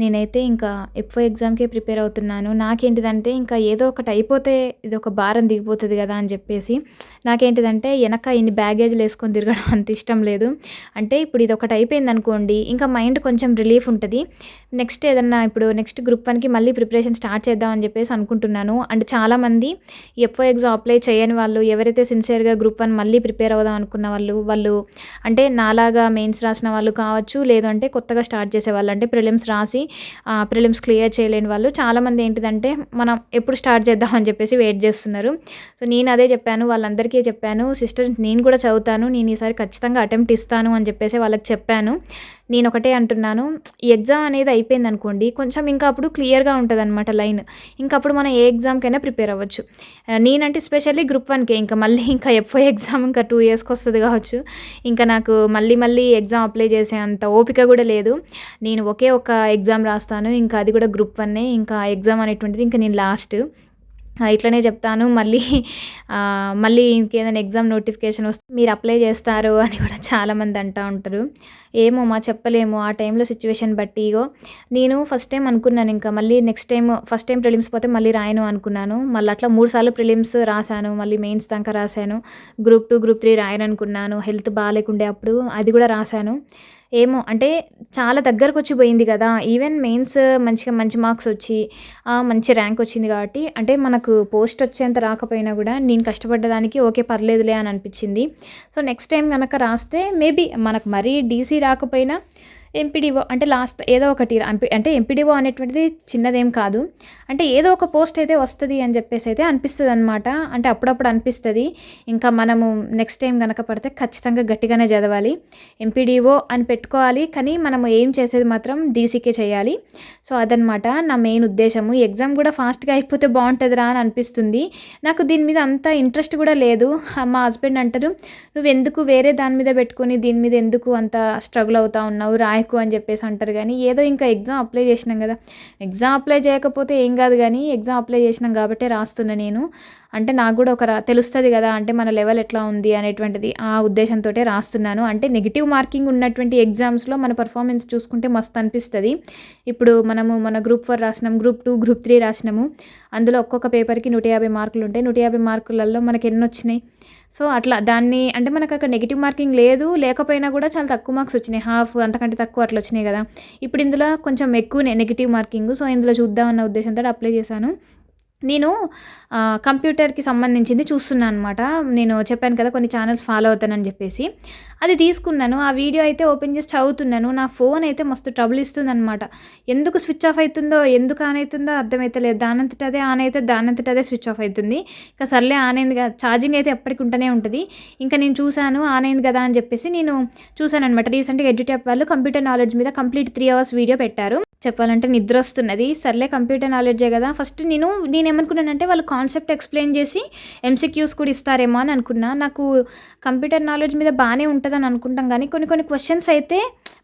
నేనైతే ఇంకా FO ఎగ్జామ్కే prepare అవుతున్నాను. నాకేంటిదంటే ఇంకా ఏదో ఒకటి అయిపోతే ఇది ఒక భారం దిగిపోతుంది కదా అని చెప్పేసి నాకేంటిదంటే వెనక ఇన్ని బ్యాగేజ్లు వేసుకొని తిరగడం అంత ఇష్టం లేదు. అంటే ఇప్పుడు ఇది ఒకటి అయిపోయింది అనుకోండి ఇంకా మైండ్ కొంచెం రిలీఫ్ ఉంటుంది. నెక్స్ట్ ఏదన్నా ఇప్పుడు నెక్స్ట్ గ్రూప్ వన్కి మళ్ళీ ప్రిపరేషన్ స్టార్ట్ చేద్దాం అని చెప్పేసి అనుకుంటున్నాను. అండ్ చాలామంది ఎఫ్ఓ ఎగ్జామ్ అప్లై చేయని వాళ్ళు ఎవరైతే సిన్సియర్గా గ్రూప్ వన్ మళ్ళీ ప్రిపేర్ అవుదాం అనుకున్న వాళ్ళు వాళ్ళు అంటే నాలాగా మెయిన్స్ రాసిన వాళ్ళు కావచ్చు లేదంటే కొత్తగా స్టార్ట్ చేసే వాళ్ళు అంటే ప్రిలిమ్స్ రాసి ప్రిలిమ్స్ క్లియర్ చేయలేని వాళ్ళు. చాలామంది ఏంటిదంటే మనం ఎప్పుడు స్టార్ట్ చేద్దాం అని చెప్పేసి వెయిట్ చేస్తున్నారు. సో నేను అదే చెప్పాను వాళ్ళందరికీ చెప్పాను సిస్టర్ నేను కూడా చదువుతాను నేను ఈసారి ఖచ్చితంగా అటెంప్ట్ ఇస్తాను అని చెప్పేసి వాళ్ళకి చెప్పాను. నేను ఒకటే అంటున్నాను ఎగ్జామ్ అనేది అయిపోయింది అనుకోండి కొంచెం ఇంకా అప్పుడు క్లియర్గా ఉంటుంది అనమాట లైన్. ఇంకా అప్పుడు మనం ఏ ఎగ్జామ్కైనా ప్రిపేర్ అవ్వచ్చు. నేనంటే స్పెషల్లీ గ్రూప్ వన్కే ఇంకా మళ్ళీ ఇంకా ఎఫ్ఓ ఎగ్జామ్ ఇంకా టూ ఇయర్స్కి వస్తుంది కావచ్చు. ఇంకా నాకు మళ్ళీ మళ్ళీ ఎగ్జామ్ అప్లై చేసే అంత ఓపిక కూడా లేదు. నేను ఒకే ఒక ఎగ్జామ్ రాస్తాను ఇంకా అది కూడా గ్రూప్ వన్నే ఇంకా ఎగ్జామ్ అనేటువంటిది ఇంకా నేను లాస్ట్. ఇట్లనే చెప్తాను. మళ్ళీ మళ్ళీ ఇంకేదైనా ఎగ్జామ్ నోటిఫికేషన్ వస్తే మీరు అప్లై చేస్తారు అని కూడా చాలామంది అంటూ ఉంటారు. ఏమో మా చెప్పలేము. ఆ టైంలో సిచ్యువేషన్ బట్టి ఇగో నేను ఫస్ట్ టైం అనుకున్నాను ఇంకా. మళ్ళీ next time first time prelims పోతే మళ్ళీ రాయను అనుకున్నాను. మళ్ళీ అట్లా మూడు సార్లు ప్రిలిమ్స్ రాశాను. మళ్ళీ మెయిన్స్ దాకా రాశాను. గ్రూప్ టూ గ్రూప్ త్రీ రాయను అనుకున్నాను. హెల్త్ బాగాలేకుండే అప్పుడు అది కూడా రాశాను. ఏమో అంటే చాలా దగ్గరకు వచ్చి పోయింది కదా. ఈవెన్ మెయిన్స్ మంచిగా మంచి మార్క్స్ వచ్చి మంచి ర్యాంక్ వచ్చింది కాబట్టి అంటే మనకు పోస్ట్ వచ్చేంత రాకపోయినా కూడా నేను కష్టపడ్డదానికి ఓకే పర్లేదులే అని అనిపించింది. సో నెక్స్ట్ టైం కనుక రాస్తే మేబీ మనకు మరీ డీసీ రాకపోయినా ఎంపీడీఓ అంటే లాస్ట్ ఏదో ఒకటి అంటే ఎంపీడీఓ అనేటువంటిది చిన్నదేం కాదు. అంటే ఏదో ఒక పోస్ట్ అయితే వస్తుంది అని చెప్పేసి అయితే అనిపిస్తుంది అనమాట అంటే అప్పుడప్పుడు అనిపిస్తుంది. ఇంకా మనము నెక్స్ట్ టైం కనుక పడితే ఖచ్చితంగా గట్టిగానే చదవాలి. ఎంపీడీఓ అని పెట్టుకోవాలి. కానీ మనము ఏం చేసేది మాత్రం డీసీకే చేయాలి. సో అదనమాట నా మెయిన్ ఉద్దేశము. ఎగ్జామ్ కూడా ఫాస్ట్గా అయిపోతే బాగుంటుందిరా అని అనిపిస్తుంది. నాకు దీని మీద అంత ఇంట్రెస్ట్ కూడా లేదు. మా హస్బెండ్ అంటారు నువ్వు ఎందుకు వేరే దాని మీద పెట్టుకొని దీని మీద ఎందుకు అంత స్ట్రగుల్ అవుతా ఉన్నావు? రాయకు అని చెప్పేసి అంటారు. కానీ ఏదో ఇంకా ఎగ్జామ్ అప్లై చేసినాం కదా. ఎగ్జామ్ అప్లై చేయకపోతే ఏం కాదు కానీ ఎగ్జామ్ అప్లై చేసినాం కాబట్టే రాస్తున్నా నేను. అంటే నాకు కూడా ఒక తెలుస్తుంది కదా అంటే మన లెవెల్ ఎట్లా ఉంది అనేటువంటిది ఆ ఉద్దేశంతో రాస్తున్నాను. అంటే నెగిటివ్ మార్కింగ్ ఉన్నటువంటి ఎగ్జామ్స్లో మన పర్ఫార్మెన్స్ చూసుకుంటే మస్తు అనిపిస్తుంది. ఇప్పుడు మనము మన గ్రూప్ ఫోర్ రాసినాం గ్రూప్ టూ గ్రూప్ త్రీ రాసినాము. అందులో ఒక్కొక్క పేపర్కి నూట యాభై మార్కులు ఉంటాయి నూట యాభై మార్కులలో మనకి ఎన్ని వచ్చినాయి సో అట్లా దాన్ని అంటే మనకు అక్కడ నెగిటివ్ మార్కింగ్ లేదు లేకపోయినా కూడా చాలా తక్కువ మార్క్స్ వచ్చినాయి. హాఫ్ అంతకంటే తక్కువ అట్లా వచ్చినాయి కదా. ఇప్పుడు ఇందులో కొంచెం ఎక్కువనే నెగిటివ్ మార్కింగ్ సో ఇందులో చూద్దామన్న ఉద్దేశంతో అప్లై చేశాను. నేను కంప్యూటర్కి సంబంధించింది చూస్తున్నాను అనమాట నేను చెప్పాను కదా కొన్ని ఛానల్స్ ఫాలో అవుతానని చెప్పేసి. అది తీసుకున్నాను. ఆ వీడియో అయితే ఓపెన్ చేసి చదువుతున్నాను. నా ఫోన్ అయితే మస్తు ట్రబుల్ ఇస్తుంది అనమాట ఎందుకు స్విచ్ ఆఫ్ అవుతుందో ఎందుకు ఆన్ అవుతుందో అర్థమైతలేదు దానంతట అదే ఆన్ అయితే దానంతట అదే స్విచ్ ఆఫ్ అవుతుంది ఇంకా సర్లే ఆన్ అయింది కదా ఛార్జింగ్ అయితే ఎప్పటికి ఉంటూనే ఉంటుంది. ఇంకా నేను చూశాను ఆన్ అయింది కదా అని చెప్పేసి నేను చూశాను అనమాట రీసెంట్గా ఎడ్యుటెప్ వాళ్ళు కంప్యూటర్ నాలెడ్జ్ మీద కంప్లీట్ త్రీ అవర్స్ వీడియో పెట్టారు. చెప్పాలంటే నిద్ర వస్తున్నది సర్లే కంప్యూటర్ నాలెడ్జే కదా. ఫస్ట్ నేను నేను ఏమనుకున్నానంటే వాళ్ళు కాన్సెప్ట్ ఎక్స్ప్లెయిన్ చేసి ఎంసీక్యూస్ కూడా ఇస్తారేమో అని అనుకున్నా. నాకు కంప్యూటర్ నాలెడ్జ్ మీద బాగానే ఉంటుందని అనుకుంటాం కానీ కొన్ని కొన్ని క్వశ్చన్స్ అయితే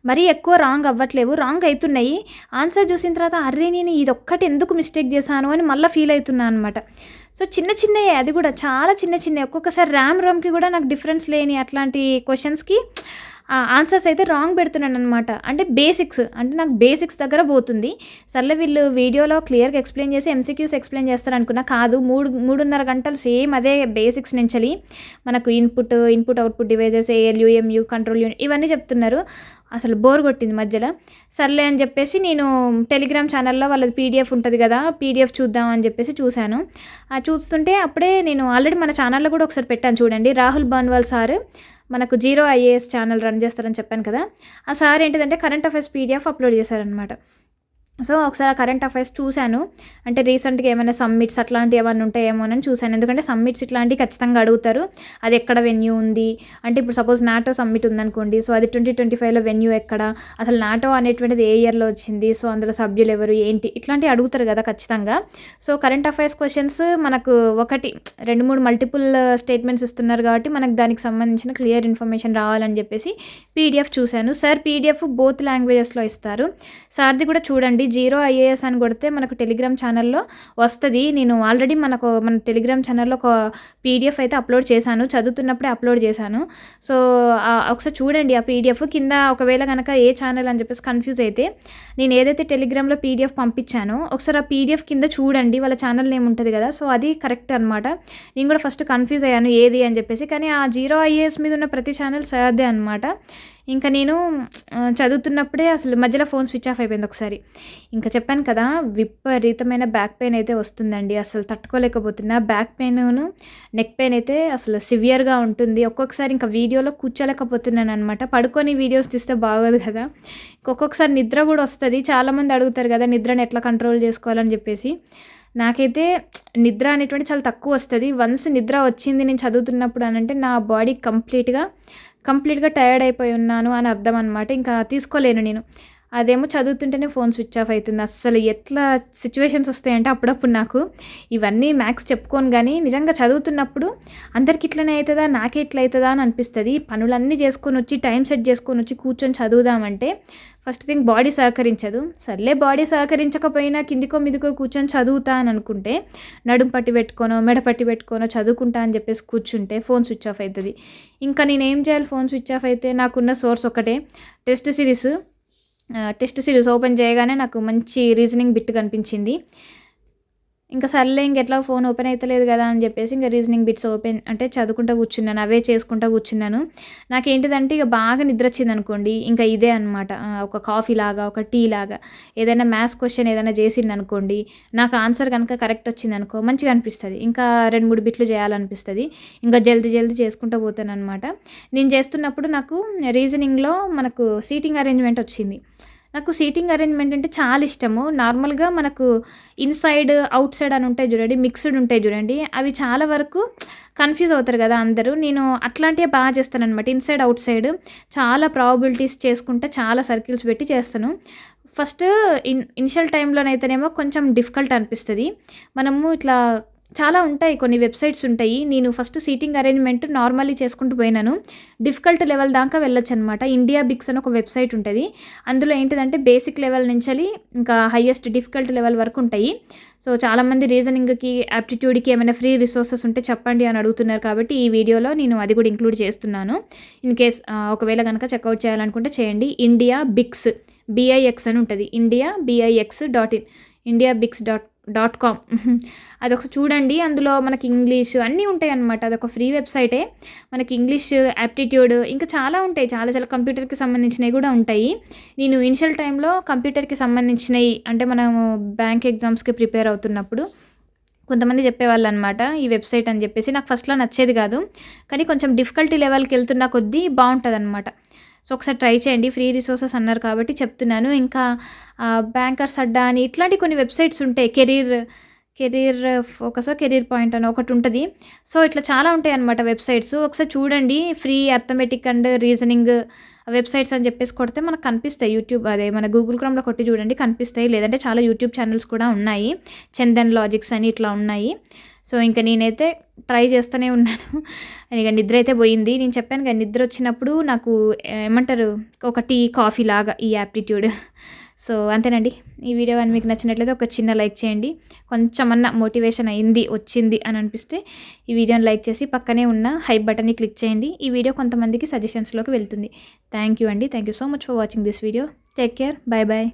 మరీ ఎక్కువ రాంగ్ అవ్వట్లేవు. రాంగ్ అవుతున్నాయి ఆన్సర్ చూసిన తర్వాత అర్రే నేను ఇది ఒక్కటి ఎందుకు మిస్టేక్ చేశాను అని మళ్ళీ ఫీల్ అవుతున్నాను అనమాట సో చిన్న చిన్నవి అది కూడా చాలా చిన్న చిన్నవి ఒక్కొక్కసారి ర్యామ్ రోమ్కి కూడా నాకు డిఫరెన్స్ లేని అట్లాంటి క్వశ్చన్స్కి ఆన్సర్స్ అయితే రాంగ్ పెడుతున్నాను అనమాట అంటే బేసిక్స్ అంటే నాకు బేసిక్స్ దగ్గర పోతుంది. సర్లే వీళ్ళు వీడియోలో క్లియర్గా ఎక్స్ప్లెయిన్ చేసి ఎంసీక్యూస్ ఎక్స్ప్లెయిన్ చేస్తారు అనుకున్నా కాదు మూడు మూడున్నర గంటలు సేమ్ అదే బేసిక్స్ నుంచి మనకు input input output devices ALU MU control unit ఇవన్నీ చెప్తున్నారు. అసలు బోర్ కొట్టింది మధ్యలో. సర్లే అని చెప్పేసి నేను టెలిగ్రామ్ ఛానల్లో వాళ్ళది పీడిఎఫ్ ఉంటుంది కదా పీడిఎఫ్ చూద్దాం అని చెప్పేసి చూశాను. ఆ చూస్తుంటే అప్పుడే నేను ఆల్రెడీ మన ఛానల్లో కూడా ఒకసారి పెట్టాను చూడండి. రాహుల్ బన్వాల్ సార్ మనకు జీరో ఐఏఎస్ ఛానల్ రన్ చేస్తారని చెప్పాను కదా. ఆ సార్ ఏంటిదంటే కరెంట్ అఫైర్స్ పీడిఎఫ్ అప్లోడ్ చేశారనమాట సో ఒకసారి ఆ కరెంట్ అఫైర్స్ చూశాను. అంటే రీసెంట్గా ఏమైనా సమ్మిట్స్ అట్లాంటివి ఏమైనా ఉంటాయేమోనని చూశాను. ఎందుకంటే సమ్మిట్స్ ఇట్లాంటివి ఖచ్చితంగా అడుగుతారు. అది ఎక్కడ వెన్యూ ఉంది? అంటే ఇప్పుడు సపోజ్ నాటో సమ్మిట్ ఉందనుకోండి. సో అది ట్వంటీ ట్వంటీ ఫైవ్లో వెన్యూ ఎక్కడ? అసలు నాటో అనేటువంటిది ఏ ఇయర్లో వచ్చింది? సో అందులో సభ్యులు ఎవరు? ఏంటి? ఇట్లాంటివి అడుగుతారు కదా ఖచ్చితంగా. సో కరెంట్ అఫైర్స్ క్వశ్చన్స్ మనకు ఒకటి రెండు మూడు మల్టిపుల్ స్టేట్మెంట్స్ ఇస్తున్నారు కాబట్టి మనకు దానికి సంబంధించిన క్లియర్ ఇన్ఫర్మేషన్ రావాలని చెప్పేసి పీడిఎఫ్ చూశాను. సార్ పీడిఎఫ్ బోత్ లాంగ్వేజెస్లో ఇస్తారు. సార్ది కూడా చూడండి. జీరో ఐఏఎస్ అని కొడితే మనకు టెలిగ్రామ్ ఛానల్లో వస్తుంది. నేను ఆల్రెడీ మనకు మన టెలిగ్రామ్ ఛానల్లో ఒక పీడిఎఫ్ అయితే అప్లోడ్ చేశాను. చదువుతున్నప్పుడే అప్లోడ్ చేశాను. సో ఒకసారి చూడండి ఆ పీడిఎఫ్. కింద ఒకవేళ కనుక ఏ ఛానల్ అని చెప్పేసి కన్ఫ్యూజ్ అయితే నేను ఏదైతే టెలిగ్రామ్లో పీడిఎఫ్ పంపించానో ఒకసారి ఆ పీడిఎఫ్ కింద చూడండి. వాళ్ళ ఛానల్ నేమ్ ఉంటుంది కదా. సో అది కరెక్ట్ అనమాట నేను కూడా ఫస్ట్ కన్ఫ్యూజ్ అయ్యాను ఏది అని చెప్పేసి. కానీ ఆ జీరో ఐఏఎస్ మీద ఉన్న ప్రతి ఛానల్ సర్దే అనమాట ఇంకా నేను చదువుతున్నప్పుడే అసలు మధ్యలో ఫోన్ స్విచ్ ఆఫ్ అయిపోయింది ఒకసారి. ఇంకా చెప్పాను కదా విపరీతమైన బ్యాక్ పెయిన్ అయితే వస్తుందండి. అసలు తట్టుకోలేకపోతున్నా. బ్యాక్ పెయిన్ను నెక్ పెయిన్ అయితే అసలు సివియర్గా ఉంటుంది. ఒక్కొక్కసారి ఇంకా వీడియోలో కూర్చోలేకపోతున్నాను అనమాట పడుకొని వీడియోస్ తీస్తే బాగోదు కదా. ఒక్కొక్కసారి నిద్ర కూడా వస్తుంది. చాలామంది అడుగుతారు కదా నిద్రని ఎట్లా కంట్రోల్ చేసుకోవాలని చెప్పేసి. నాకైతే నిద్ర అనేటువంటి చాలా తక్కువ వస్తుంది. వన్స్ నిద్ర వచ్చింది నేను చదువుతున్నప్పుడు అని అంటే నా బాడీ కంప్లీట్గా కంప్లీట్గా టైర్డ్ అయిపోయి ఉన్నాను అని అర్థం అనమాట ఇంకా తీసుకోలేను నేను. అదేమో చదువుతుంటేనే ఫోన్ స్విచ్ ఆఫ్ అవుతుంది. అస్సలు ఎట్లా సిచ్యువేషన్స్ వస్తాయంటే అప్పుడప్పుడు నాకు ఇవన్నీ మ్యాథ్స్ చెప్పుకోను కానీ నిజంగా చదువుతున్నప్పుడు అందరికి ఇట్లనే అవుతుందా నాకే ఇట్లా అవుతుందా అని అనిపిస్తుంది. పనులన్నీ చేసుకొని వచ్చి టైం సెట్ చేసుకొని వచ్చి కూర్చొని చదువుదామంటే ఫస్ట్ థింగ్ బాడీ సహకరించదు. సర్లే బాడీ సహకరించకపోయినా కిందికో మీదికో కూర్చొని చదువుతా అని అనుకుంటే నడుము పట్టి పెట్టుకోనో మెడ పట్టి పెట్టుకోనో చదువుకుంటా అని చెప్పేసి కూర్చుంటే ఫోన్ స్విచ్ ఆఫ్ అవుతుంది. ఇంకా నేను ఏం చేయాలి? ఫోన్ స్విచ్ ఆఫ్ అయితే నాకున్న సోర్స్ ఒకటే test series test series open చేయగానే నాకు మంచి రీజనింగ్ బిట్ కనిపించింది. ఇంకా సర్లే ఇంకెట్లా ఫోన్ ఓపెన్ అవుతలేదు కదా అని చెప్పేసి ఇంకా రీజనింగ్ బిట్స్ ఓపెన్ అంటే చదువుకుంటూ కూర్చున్నాను అవే చేసుకుంటూ కూర్చున్నాను. నాకేంటిదంటే ఇక బాగా నిద్ర వచ్చింది అనుకోండి ఇంకా ఇదే అనమాట ఒక కాఫీ లాగా ఒక టీ లాగా ఏదైనా మ్యాథ్స్ క్వశ్చన్ ఏదైనా చేసింది అనుకోండి నాకు ఆన్సర్ కనుక కరెక్ట్ వచ్చింది అనుకో మంచిగా అనిపిస్తుంది. ఇంకా రెండు మూడు బిట్లు చేయాలనిపిస్తుంది. ఇంకా జల్దీ జల్దీ చేసుకుంటూ పోతాను అనమాట నేను చేస్తున్నప్పుడు నాకు రీజనింగ్లో మనకు సీటింగ్ అరేంజ్మెంట్ వచ్చింది. నాకు సీటింగ్ అరేంజ్మెంట్ అంటే చాలా ఇష్టము. నార్మల్గా మనకు ఇన్సైడ్ అవుట్ సైడ్ అని ఉంటాయి చూడండి మిక్స్డ్ ఉంటాయి చూడండి. అవి చాలా వరకు కన్ఫ్యూజ్ అవుతారు కదా అందరూ. నేను అట్లాంటివి బాగా చేస్తాను అనమాట ఇన్సైడ్ అవుట్ సైడ్ చాలా ప్రాబిలిటీస్ చేసుకుంటే చాలా సర్కిల్స్ పెట్టి చేస్తాను. ఫస్ట్ ఇన్ ఇనిషియల్ టైంలోనైతేనేమో కొంచెం డిఫికల్ట్ అనిపిస్తుంది. మనము ఇట్లా చాలా ఉంటాయి కొన్ని వెబ్సైట్స్ ఉంటాయి. నేను ఫస్ట్ సీటింగ్ అరేంజ్మెంట్ నార్మల్లీ చేసుకుంటూ పోయినాను. డిఫికల్ట్ లెవెల్ దాకా వెళ్ళొచ్చు అనమాట ఇండియా బిక్స్ అని ఒక వెబ్సైట్ ఉంటుంది. అందులో ఏంటిదంటే బేసిక్ లెవెల్ నుంచి ఇంకా హయ్యెస్ట్ డిఫికల్ట్ లెవెల్ వరకు ఉంటాయి. సో చాలామంది రీజనింగ్కి యాప్టిట్యూడ్కి ఏమైనా ఫ్రీ రిసోర్సెస్ ఉంటే చెప్పండి అని అడుగుతున్నారు కాబట్టి ఈ వీడియోలో నేను అది కూడా ఇంక్లూడ్ చేస్తున్నాను. ఇన్ కేస్ ఒకవేళ కనుక చెక్అవుట్ చేయాలనుకుంటే చేయండి. ఇండియా బిక్స్ బిఐఎక్స్ అని ఉంటుంది. India BIX dot in India Bix dot dot com. అదొకసారి చూడండి అందులో మనకి ఇంగ్లీష్ అన్నీ ఉంటాయి అనమాట అదొక ఫ్రీ వెబ్సైటే. మనకి ఇంగ్లీష్ యాప్టిట్యూడ్ ఇంకా చాలా ఉంటాయి. చాలా చాలా కంప్యూటర్కి సంబంధించినవి కూడా ఉంటాయి. నేను ఇనిషియల్ టైంలో కంప్యూటర్కి సంబంధించినవి అంటే మనము బ్యాంక్ ఎగ్జామ్స్కి ప్రిపేర్ అవుతున్నప్పుడు కొంతమంది చెప్పేవాళ్ళు అనమాట ఈ వెబ్సైట్ అని చెప్పేసి. నాకు ఫస్ట్లో నచ్చేది కాదు. కానీ కొంచెం డిఫికల్టీ లెవెల్కి వెళ్తున్న కొద్దీ బాగుంటుంది అనమాట సో ఒకసారి ట్రై చేయండి. ఫ్రీ రిసోర్సెస్ అన్నారు కాబట్టి చెప్తున్నాను. ఇంకా బ్యాంకర్స్ అడ్డా అని ఇట్లాంటి కొన్ని వెబ్సైట్స్ ఉంటాయి. Career career focus career point అని ఒకటి ఉంటుంది. సో ఇట్లా చాలా ఉంటాయి అన్నమాట వెబ్సైట్స్. ఒకసారి చూడండి. Free arithmetic and reasoning websites అని చెప్పేసి కొడితే మనకు కనిపిస్తాయి. యూట్యూబ్ అదే మన గూగుల్ క్రోమ్లో కొట్టి చూడండి కనిపిస్తాయి. లేదంటే చాలా యూట్యూబ్ ఛానల్స్ కూడా ఉన్నాయి. చందన్ లాజిక్స్ అని ఇట్లా ఉన్నాయి. సో ఇంకా నేనైతే ట్రై చేస్తూనే ఉన్నాను. ఇక నిద్ర అయితే పోయింది. నేను చెప్పాను కదా నిద్ర వచ్చినప్పుడు నాకు ఏమంటారు ఒక టీ కాఫీ లాగా ఈ యాప్టిట్యూడ్. సో అంతేనండి. ఈ వీడియో కానీ మీకు నచ్చినట్లయితే ఒక చిన్న లైక్ చేయండి. కొంచెమన్నా మోటివేషన్ అయింది వచ్చింది అని అనిపిస్తే ఈ వీడియోని లైక్ చేసి పక్కనే ఉన్న హైప్ బటన్ని క్లిక్ చేయండి. ఈ వీడియో కొంతమందికి సజెషన్స్లోకి వెళ్తుంది. థ్యాంక్ యూ అండి. Thank you so much for watching this video. Take care. Bye bye.